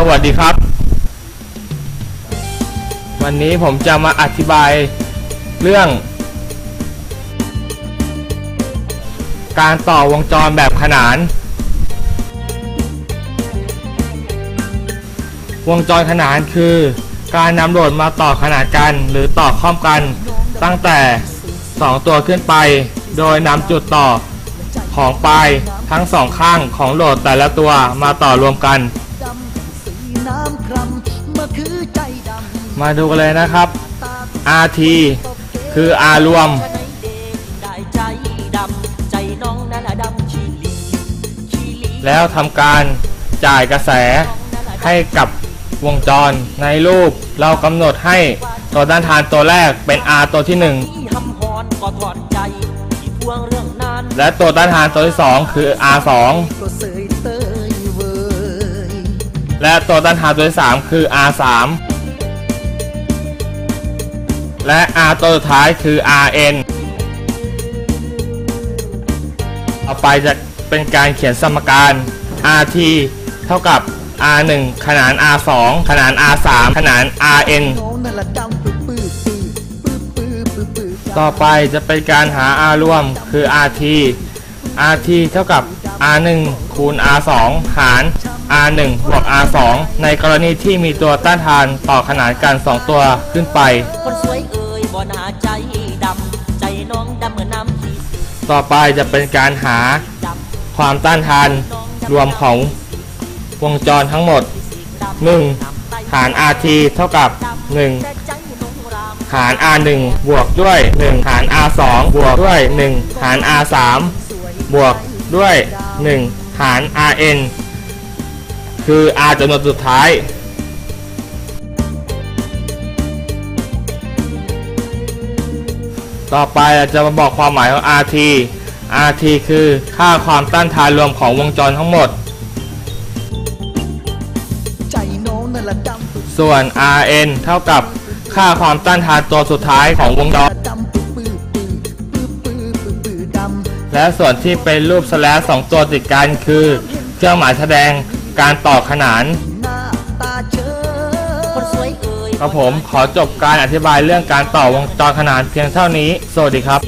สวัสดีครับ วันนี้ผมจะมาอธิบายเรื่อง การต่อวงจรแบบขนาน วงจรขนานคือ การนำโหลดมาต่อขนานกัน หรือต่อข้อมกันตั้งแต่ 2 ตัวขึ้นไป โดยนำจุดต่อของปลายทั้งสองข้างของโหลดแต่ละตัวมาต่อรวมกัน มาดูกันเลยนะครับ RT คือ R รวม แล้วทำการจ่ายกระแสให้กับวงจรในรูป เรากำหนดให้ตัวด้านทานตัวแรกเป็น R ตัวที่หนึ่งเรื่องนั้น1และตัวด้านทานตัวที่ 2 คือ R2 ก็เสยเตยเว้ยและตัวต้านทานตัวที่ 3 คือ R3 และ R ตัวสุดท้ายคือ RN ต่อไปจะเป็นการเขียนสมการ RT เท่ากับ R1 ขนาน R2 ขนาน R3 ขนาน RN ต่อไปจะเป็นการหา R รวมคือ RT RT เท่ากับ R1 คูณ R2 หาร R1 บวก R2 ในกรณีที่มีตัวต้านทานต่อขนานกัน 2 ตัวขึ้นไป บ่น่าใจดำใจน้องดำเหมือนน้ำขี้ต่อไปจะเป็นการหาดำความต้านทานรวมของวงจรทั้งหมด 1 หาร RT เท่ากับแต่1ใจน้องรามหาร R1 บวกด้วย 1 หาร R2 บวกด้วย 1 หาร R3 บวกด้วย 1 หาร Rn คือ R จำนวนสุดท้าย ต่อไปเราจะมาบอกความหมายของ RT RT คือค่าความต้านทานรวมของวงจรทั้งหมด ส่วน Rn เท่ากับค่าความต้านทานตัวสุดท้ายของวงจร และส่วนที่เป็นรูปสแลสองตัวติดกันคือ เครื่องหมายแสดงการต่อขนานคนสวยเอ่ย ครับผมขอจบการอธิบายเรื่องการต่อวงจรขนานเพียงเท่านี้ สวัสดีครับ